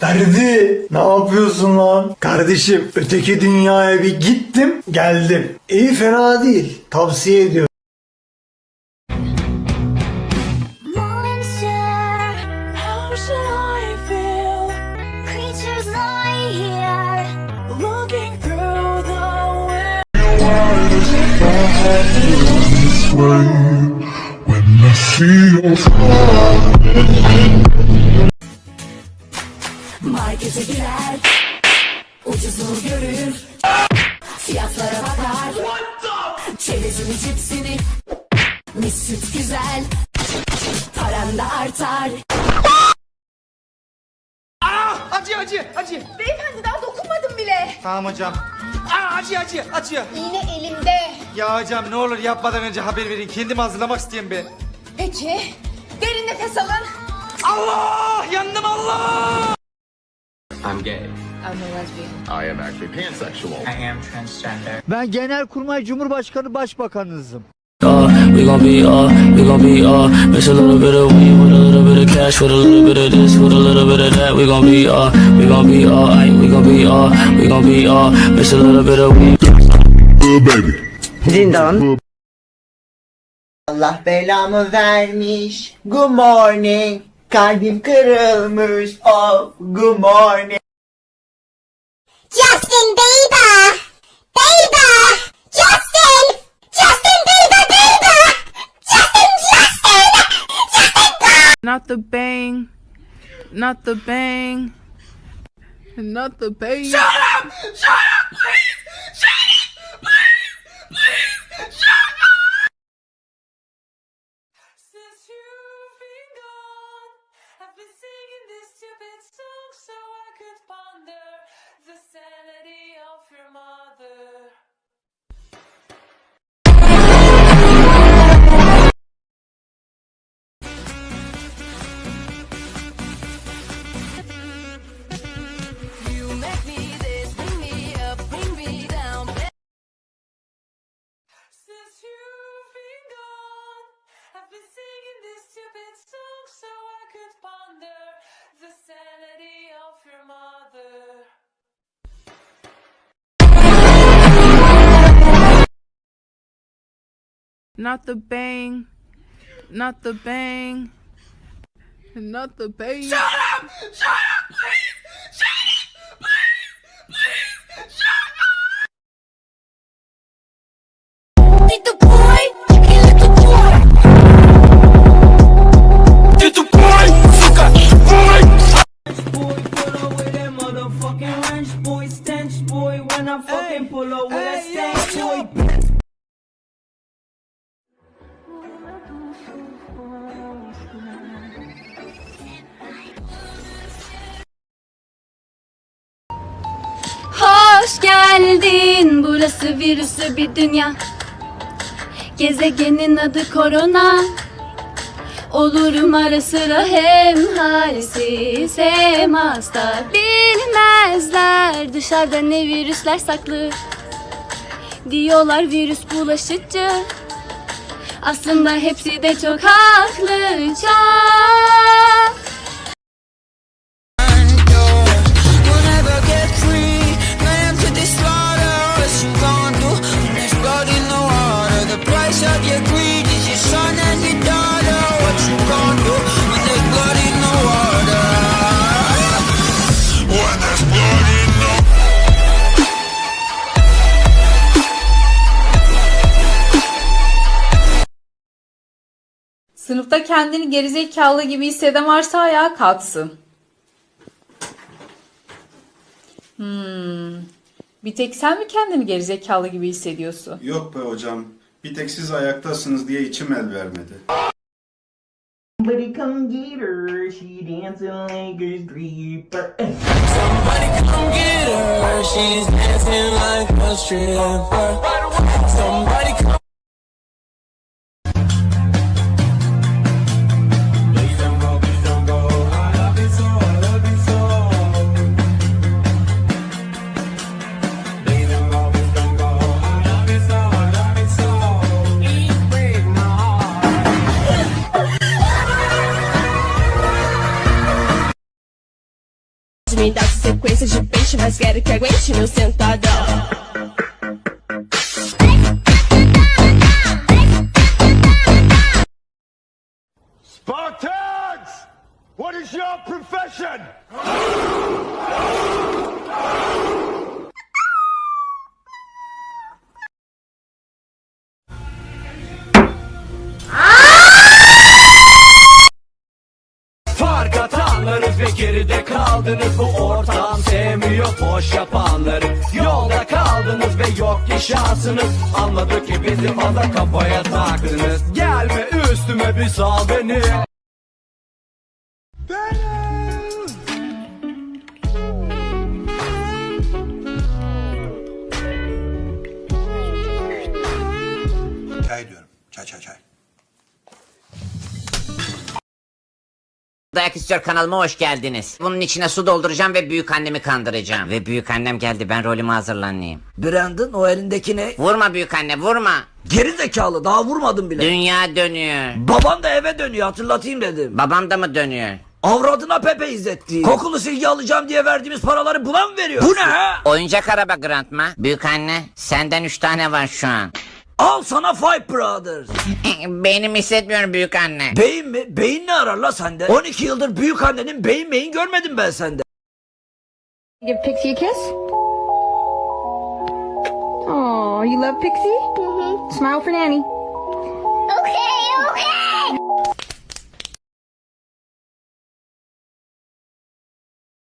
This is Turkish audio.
Ferdi ne yapıyorsun lan? Kardeşim öteki dünyaya bir gittim geldim. İyi fena değil. Tavsiye ediyorum. When I see your Markete girer, ucuzunu görür, fiyatlara bakar. Çerezini cipsini, mis süt güzel, paran da artar. Acıyor acıyor acıyor. Beyefendi daha dokunmadım bile. Tamam hocam. Aa, acıyor acıyor acıyor. İğne elimde. Ya hocam ne olur yapmadan önce haber verin. Kendimi hazırlamak isteyen ben. Peki. Derin nefes alın. Allah yandım Allah. I'm gay. I'm a lesbian. I am actually pansexual. I am transgender. Ben Genelkurmay Cumhurbaşkanı Başbakanınızım. We gon' be uh, we gon' be uh, mix a little bit of weed with a little bit of cash, with a little bit of this, with a little bit of that. We gon' be uh, we gon' be uh, aight, we gon' be uh, we gon' be uh, mix a little bit of weed. baby. Allah belamı vermiş. Good morning. Kalbim kırılmış. Oh, good morning. Justin Bieber! Bieber! Justin! Justin Bieber! Bieber! Justin! Justin! Justin! Bieber! Not the bang, not the bang, not the bang. Since you've been gone, I've been singing this stupid song so I could ponder the sanity of your mother. You make me this, bring me up, bring me down. Since you've been gone, I've been Not the bang, not the bang, not the bang. Shut up! Shut up, please! Shut up! Please! Please! Shut up! Little boy! Hey, little boy! Boy, pull up with that motherfucking wrench, boy, stench, boy. When I fucking pull up with that stench, boy. Geldin. Burası virüslü bir dünya. Gezegenin adı korona. Olurum ara sıra hem halsiz hem hasta. Bilmezler dışarıda ne virüsler saklı. Diyorlar virüs bulaşıcı. Aslında hepsi de çok haklı. Çok Sınıfta kendini gerizekalı gibi hisseden varsa ayağa kalksın. Hmm. Bir tek sen mi kendini gerizekalı gibi hissediyorsun? Yok be hocam. Bir tek siz ayaktasınız diye içim el vermedi. Somebody come get her, she dancing like a stripper. Somebody come get her, she's dancing like a stripper. Somebody Me dá sequência de peixe, mas quero que aguente meu sentadão. Spartans! What is your profession? Farkat atanları ve geride kaldınız Bu ortam sevmiyor boş yapanları Yolda kaldınız ve yok ki şansınız Anladık ki bizi fazla kafaya taktınız Gelme üstüme bir sal beni Çay diyorum. Çay çay çay. Dayak istiyor kanalıma hoş geldiniz. Bunun içine su dolduracağım ve büyük annemi kandıracağım. Ve büyük annem geldi ben rolümü hazırlanayım. Brandon o elindeki ne? Vurma büyük anne vurma. Geri zekalı daha vurmadım bile Dünya dönüyor. Baban da eve dönüyor hatırlatayım dedim Babam da mı dönüyor? Avradına Pepe izletti Kokulu silgi alacağım diye verdiğimiz paraları buna mı veriyor? Bu ne ha? Oyuncak araba Grandma. Büyük anne senden üç tane var şu an. Al sana Five Brothers Beynimi hissetmiyorum büyük anne. Beyin mi? Beyin ne arar la sende? 12 yıldır büyük annenin beyin beyin görmedim ben sende. Give Pixie a kiss. Oh, you love Pixie? Mm-hmm. Smile for Nanny. Okay.